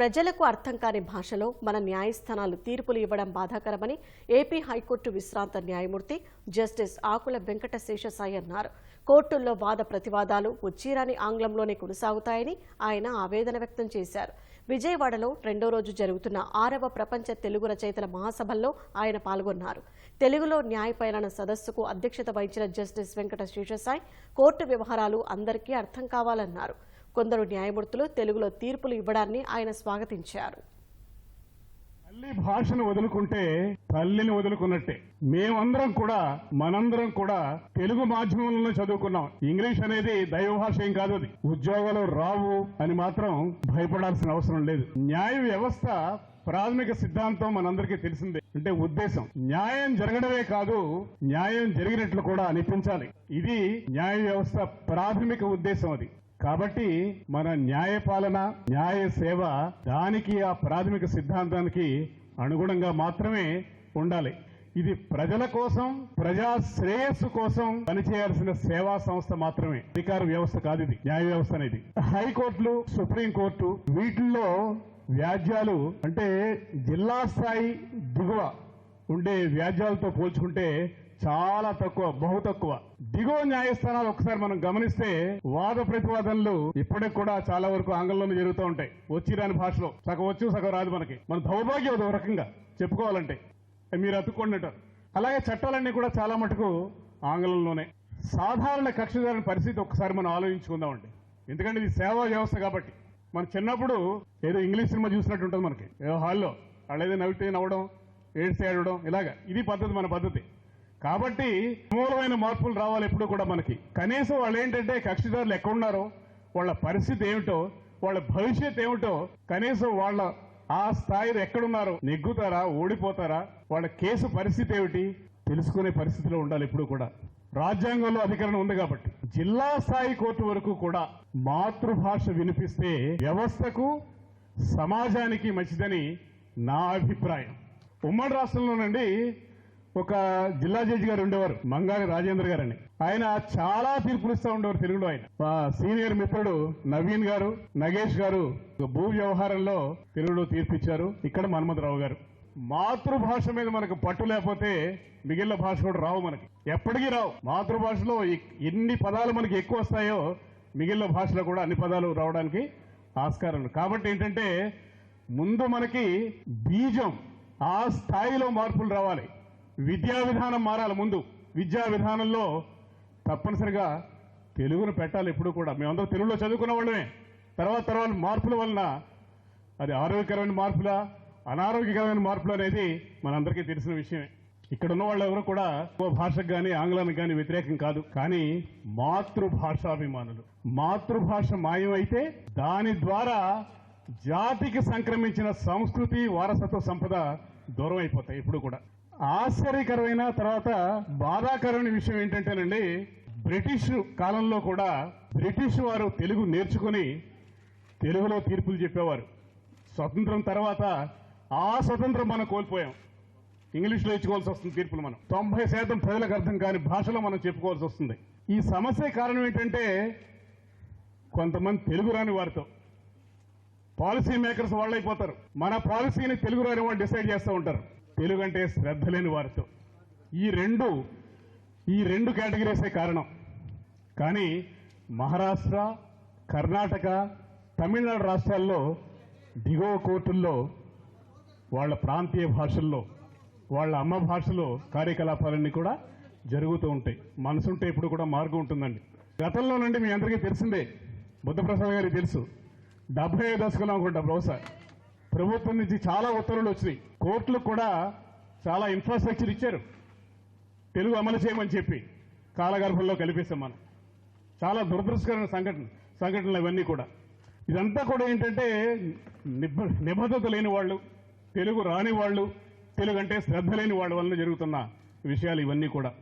ప్రజలకు అర్థం కాని భాషలో మన న్యాయస్థానాలు తీర్పులు ఇవ్వడం బాధాకరమని ఏపీ హైకోర్టు విశ్రాంత న్యాయమూర్తి జస్టిస్ ఆకుల వెంకట శేషసాయి అన్నారు. కోర్టుల్లో వాద ప్రతివాదాలు ఉచ్చీరాని ఆంగ్లంలోనే కొనసాగుతాయని ఆయన ఆవేదన వ్యక్తం చేశారు. విజయవాడలో రెండో రోజు జరుగుతున్న ఆరవ ప్రపంచ తెలుగు రచయితల మహాసభల్లో ఆయన పాల్గొన్నారు. తెలుగులో న్యాయపాలన సదస్సుకు అధ్యక్షత వహించిన జస్టిస్ వెంకట శేషసాయి కోర్టు వ్యవహారాలు అందరికీ అర్థం కావాలన్నారు. కొందరు న్యాయమూర్తులు తెలుగులో తీర్పులు ఇవ్వడాన్ని ఆయన స్వాగతించారు. తల్లి భాషను వదులుకుంటే తల్లిని వదులుకున్నట్టే. మేమందరం కూడా మనందరం కూడా తెలుగు మాధ్యమంలో చదువుకున్నాం. ఇంగ్లీష్ అనేది దైవ భాష ఏం కాదు అది. ఉద్యోగాలు రావు అని మాత్రం భయపడాల్సిన అవసరం లేదు. న్యాయ వ్యవస్థ ప్రాథమిక సిద్ధాంతం మనందరికీ తెలిసిందే. అంటే ఉద్దేశం. న్యాయం జరగడమే కాదు న్యాయం జరిగినట్లు కూడా అనిపించాలి. ఇది న్యాయ వ్యవస్థ ప్రాథమిక ఉద్దేశం అది. కాబట్టి మన న్యాయ పాలన న్యాయ సేవ దానికి ఆ ప్రాథమిక సిద్ధాంతానికి అనుగుణంగా మాత్రమే ఉండాలి. ఇది ప్రజల కోసం ప్రజా శ్రేయస్సు కోసం పనిచేయాల్సిన సేవా సంస్థ మాత్రమే. అధికార వ్యవస్థ కాదు ఇది న్యాయ వ్యవస్థ అనేది. హైకోర్టులు సుప్రీంకోర్టు వీటిల్లో వ్యాజ్యాలు అంటే జిల్లా స్థాయి దిగువ ఉండే వ్యాజ్యాలతో పోల్చుకుంటే చాలా తక్కువ బహు తక్కువ. దిగువ న్యాయస్థానాలు ఒకసారి మనం గమనిస్తే వాద ప్రతివాదనలు ఇప్పటికి కూడా చాలా వరకు ఆంగ్లంలోనే జరుగుతూ ఉంటాయి. వచ్చి రాని భాషలో. సగం వచ్చు సగం రాదు మనకి. మన దౌర్భాగ్యం అది ఒక రకంగా చెప్పుకోవాలంటే. మీరు అతుక్కున్నట్టు అలాగే చట్టాలన్నీ కూడా చాలా మటుకు ఆంగ్లంలోనే. సాధారణ కక్షిదారుని పరిస్థితి ఒకసారి మనం ఆలోచించుకుందామండి ఎందుకంటే ఇది సేవా వ్యవస్థ కాబట్టి. మన చిన్నప్పుడు ఏదో ఇంగ్లీష్ సినిమా చూసినట్టు ఉంటుంది మనకి. ఏదో హాల్లో. వాళ్ళు ఏదో నవ్వితే నవ్వడం ఏడ్స్ ఏడవడం ఇలాగా. ఇది పద్ధతి మన పద్ధతి. కాబట్టి మూలమైన మార్పులు రావాలి ఎప్పుడు కూడా మనకి. కనీసం వాళ్ళు ఏంటంటే కక్షిదారులు ఎక్కడున్నారో వాళ్ళ పరిస్థితి ఏమిటో వాళ్ళ భవిష్యత్ ఏమిటో కనీసం వాళ్ళ ఆ స్థాయిలో ఎక్కడున్నారో నెగ్గుతారా ఓడిపోతారా వాళ్ళ కేసు పరిస్థితి ఏమిటి తెలుసుకునే పరిస్థితిలో ఉండాలి ఎప్పుడు కూడా. రాజ్యాంగంలో అధికరణ ఉంది కాబట్టి. జిల్లా స్థాయి కోర్టు వరకు కూడా మాతృభాష వినిపిస్తే వ్యవస్థకు సమాజానికి మంచిదని నా అభిప్రాయం. ఉమ్మడి రాష్ట్రంలోనండి ఒక జిల్లా జడ్జి గారు ఉండేవారు మంగాలి రాజేంద్ర గారని. ఆయన చాలా తీర్పులు ఇస్తా ఉండేవారు తెలుగులో ఆయన. సీనియర్ మిత్రుడు నవీన్ గారు నగేష్ గారు భూ వ్యవహారంలో తెలుగులో తీర్పిచ్చారు. ఇక్కడ మన్మథరావు గారు. మాతృభాష మీద మనకు పట్టు లేకపోతే మిగిలిన భాష కూడా రావు మనకి. ఎప్పటికీ రావు. మాతృభాషలో ఎన్ని పదాలు మనకి ఎక్కువ వస్తాయో మిగిలిన భాషలో కూడా అన్ని పదాలు రావడానికి ఆస్కారం కాబట్టి ఏంటంటే ముందు మనకి బీజం ఆ స్థాయిలో మార్పులు రావాలి. విద్యా విధానం మారాలి ముందు. విద్యా విధానంలో తప్పనిసరిగా తెలుగును పెట్టాలి ఎప్పుడు కూడా. మేమందరం తెలుగులో చదువుకున్న వాళ్ళమే. తర్వాత తర్వాత మార్పుల వలన అది ఆరోగ్యకరమైన మార్పులా అనారోగ్యకరమైన మార్పులు అనేది మనందరికీ తెలిసిన విషయమే. ఇక్కడ ఉన్న వాళ్ళు ఎవరు కూడా ఓ భాషకు కానీ ఆంగ్లానికి కానీ వ్యతిరేకం కాదు. కానీ మాతృభాషాభిమానులు. మాతృభాష మాయమైతే దాని ద్వారా జాతికి సంక్రమించిన సంస్కృతి వారసత్వ సంపద దూరం అయిపోతాయి ఇప్పుడు కూడా. ఆశ్చర్యకరమైన తర్వాత బాధాకరమైన విషయం ఏంటంటేనండి బ్రిటిష్ కాలంలో కూడా బ్రిటిష్ వారు తెలుగు నేర్చుకుని తెలుగులో తీర్పులు చెప్పేవారు. స్వతంత్రం తర్వాత ఆ స్వతంత్రం మనం కోల్పోయాం. ఇంగ్లీష్లో ఇచ్చుకోవాల్సి వస్తుంది తీర్పులు మనం. తొంభై శాతం ప్రజలకు అర్థం కాని భాషలో మనం చెప్పుకోవాల్సి వస్తుంది. ఈ సమస్య కారణం ఏంటంటే కొంతమంది తెలుగు రాని వారితో. పాలసీ మేకర్స్ వాళ్ళు అయిపోతారు మన పాలసీని తెలుగు రాని వాళ్ళు డిసైడ్ చేస్తూ ఉంటారు. తెలుగు అంటే శ్రద్ధ లేని వారితో. ఈ రెండు ఈ రెండు కేటగిరీసే కారణం. కానీ మహారాష్ట్ర కర్ణాటక తమిళనాడు రాష్ట్రాల్లో దిగువ కోర్టుల్లో వాళ్ళ ప్రాంతీయ భాషల్లో వాళ్ళ అమ్మ భాషలో కార్యకలాపాలన్నీ కూడా జరుగుతూ ఉంటాయి. మనసుంటే ఇప్పుడు కూడా మార్గం ఉంటుందండి. గతంలో నుండి మీ అందరికీ తెలిసిందే బుద్ధప్రసాద్ గారికి తెలుసు. డెబ్బై ఐదు దశకంలో అనుకుంటా బహుశా. ప్రభుత్వం నుంచి చాలా ఉత్తర్వులు వచ్చినాయి. కోర్టులకు కూడా చాలా ఇన్ఫ్రాస్ట్రక్చర్ ఇచ్చారు. తెలుగు అమలు చేయమని చెప్పి కాలగర్భంలో కలిపేశాం మనం. చాలా దురదృష్టకరమైన సంఘటన సంఘటనలు ఇవన్నీ కూడా. ఇదంతా కూడా ఏంటంటే నిబ- నిబద్ధత లేని వాళ్ళు తెలుగు రాని వాళ్ళు తెలుగు అంటే శ్రద్ధ లేని వాళ్ళ వలన జరుగుతున్న విషయాలు ఇవన్నీ కూడా.